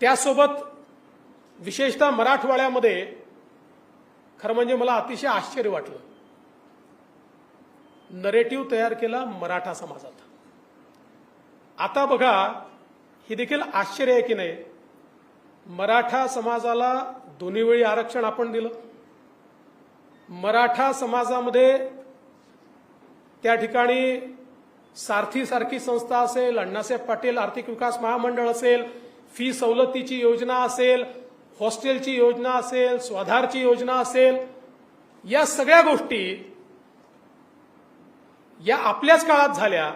त्यासोबत विशेषतः मराठवाड्यामध्ये खरं म्हणजे मला अतिशय आश्चर्य वाटलं. नरेटिव्ह तयार केला मराठा समाजात. आता बघा ही देखील आश्चर्य आहे की नाही? मराठा समाजाला दोन्ही वेळी आरक्षण आपण दिलं. मराठा समाजामध्ये त्या ठिकाणी सारथी सारखी संस्था असेल अण्णासाहेब पाटील आर्थिक विकास महामंडळ असेल फी सवलतीची योजना असेल हॉस्टेलची योजना असेल स्वाधारची योजना असेल या सगळ्या गोष्टी या आपल्याच काळात झाल्या.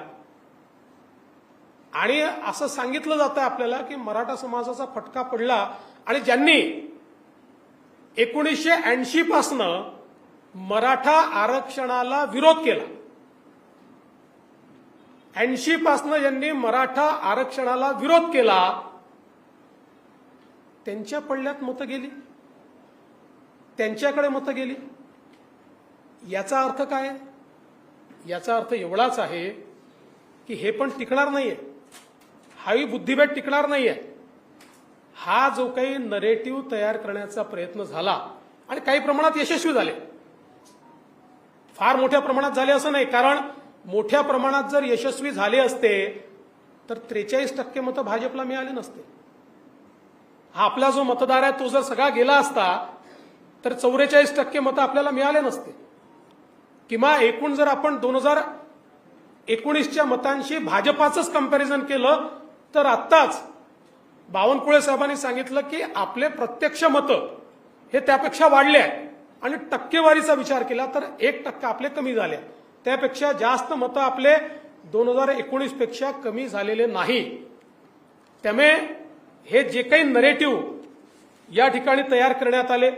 आणि असं सांगितलं जातं आपल्याला की मराठा समाजाचा फटका पडला आणि ज्यांनी एकोणीसशे ऐंशी पासनं मराठा आरक्षणाला विरोध केला. ऐंशी पासनं ज्यांनी मराठा आरक्षणाला विरोध केला त्यांच्या पडल्यात मतं गेली? त्यांच्याकडे मतं गेली? याचा अर्थ काय? याचा अर्थ एवढाच आहे की हे पण टिकणार नाहीये. हाही बुद्धिभेद टिकणार नाहीये. हा जो काही नरेटिव्ह तयार करण्याचा प्रयत्न झाला आणि काही प्रमाणात यशस्वी झाले. फार मोठ्या प्रमाणात झाले असं नाही कारण मोठ्या प्रमाणात जर यशस्वी झाले असते तर त्रेचाळीस टक्के मतं भाजपला मिळाले नसते. हा आपला जो मतदार आहे तो जर सगळा गेला असता तर चौवेचाळीस टक्के मतं आपल्याला मिळाले नसते. किंवा एकूण जर आपण दोन हजार एकोणीसच्या मतांशी भाजपाचंच कंपॅरिझन केलं तर आत्ताच बावनकुळे साहेबांनी सांगितलं की आपले प्रत्यक्ष मतं हे त्यापेक्षा वाढले आहे आणि टक्केवारीचा विचार केला तर एक टक्का आपले कमी झाले त्यापेक्षा जास्त मतं आपले दोन हजार एकोणीसपेक्षा कमी झालेले नाही. त्यामुळे हे जे काही नरेटिव्ह या ठिकाणी तयार करण्यात आले